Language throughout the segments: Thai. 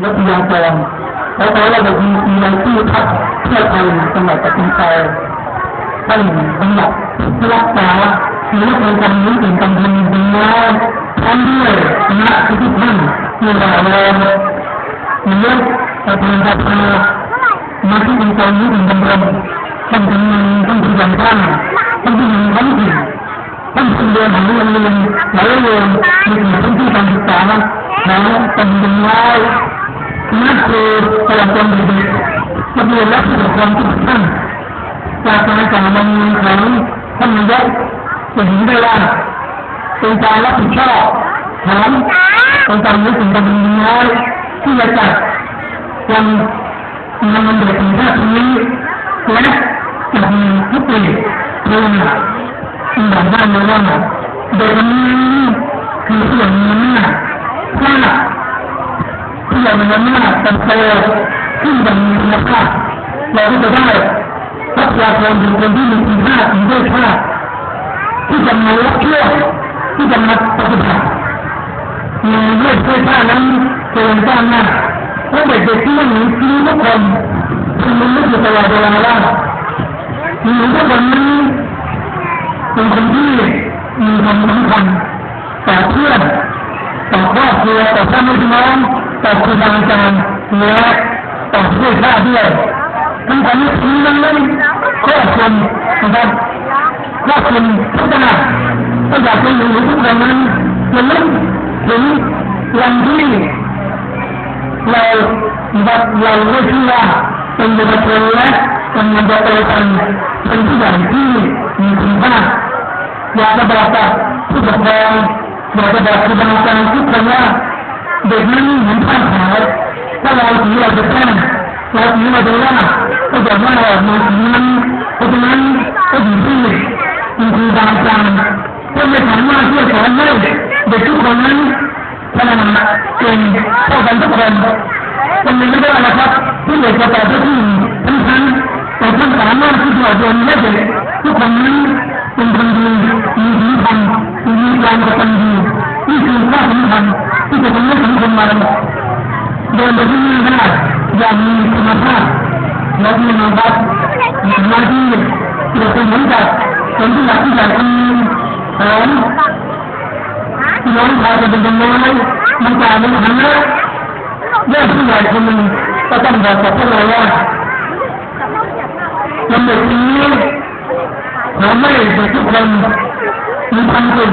และพยากรณ์แล้วก็ระบบมีมีรายชื่อพักเพื่อไทยจังหวัดปัตตานีท่านบัญญัติรักษาหรือโครงการนี้ถึงกำลังดีแล้วพร้อมด้วยคณะทุกท่านที่รอรอมีเยอะประธานสภามาที่องค์กรนี้ถึงกำลังท่านกำนันท่านผู้ใหญ่านท่านผู้ใหญ่ท้องถิ่นท่านผู้เรียนของโรงเรียนหลายโรงเรียนมีถึงพื้นที่การศึกษาแล้วตำบลน้อยนักเรียนตลอดจนด็กๆนักเรียนและผู้ปกครองทุกท่านจากการจ่ายเงินของท่านนายกจะเห็นได้ว่าเป็นการรับผิดชอบขององค์การนี้ถึงกำลังน้อยที่จะจัดวันงานวันเด็กแห่งชาตินี้และจะมีทุกปีเพื่อที่บอกได้เลยว่าเด็กนี้คือส่วนนี้ถ้าที่เราเนื้อหน้าเติบโตขึ้นอย่างมีคุณภาพเราก็จะได้ทรัพยากรบุคคลที่มีคุณค่ามีด้วยค่าที่จะมารับช่วที่จะมาปฏิบัติมีด้วยด้วยค่านั้นเกินก้าวหน้าเพราะเด็กๆที่มันหนีที่ทุกคนมันไม่อยู่ตลอดเวลาว่ามีทุกคนนี้เป็นคนที่มีความสำคัญต่อเพื่อนต่อครอบครัวต่อพ่อแม่พี่น้อง ต่อครูบาอาจารย์และต่อด้วยค่าด้วยมันทำให้ทีมันไม่ครอบคลุมนะครับครอบคลุมทุกอย่างก็อยากจะอยู่ทุกอย่างนั้นมันลึกถึงวันที่เราแบบเราไม่เชื่อเป็นเยาวชนและกำลังจะโตกันเป็นผู้ใหญ่ที่มีคุณค่าอยากจะบอกกับผู้ปกครองอยากจะบอกครูบาอาจารย์ทุกคนว่า เด็กนั้นเหมือนผ้าขาวถ้าเราถือเราจะแท้เราถือเราจะว่าก็จะว่าออกมาถึงนั้นเพราะฉะนั้นก็อยู่ที่คุณครูบาอาจารย์ก็ไม่สามารถที่จะสอนให้เด็กทุกคนนั้นพัฒนาเก่งเท่ากันทุกคนมันไม่ได้นะครับที่เด็กจะต่อที่ทั้งทั้งแต่ท่านสามารถที่จะอบรมให้เด็กทุกคนนั้นเป็นคนดีมีศีลธรรมมีการกระทำดี นี่คือข้อสำคัญที่จะทำให้สังคมเราเดินไปที่นี่ได้อย่างมีคุณภาพและมีนวัตมีหน้าที่เราเป็นเหมือนกับคนที่อยากที่อยากทำของที่น้องชายจะเป็นคนน้อยมันกลายเป็นฐานะแย่ผู้ใหญ่คนหนึ่งก็ต้องบอกกับพวกเราว่าลำดับนี้เราไม่เด็กทุกคนมีความสุข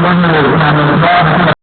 محمد رسول الله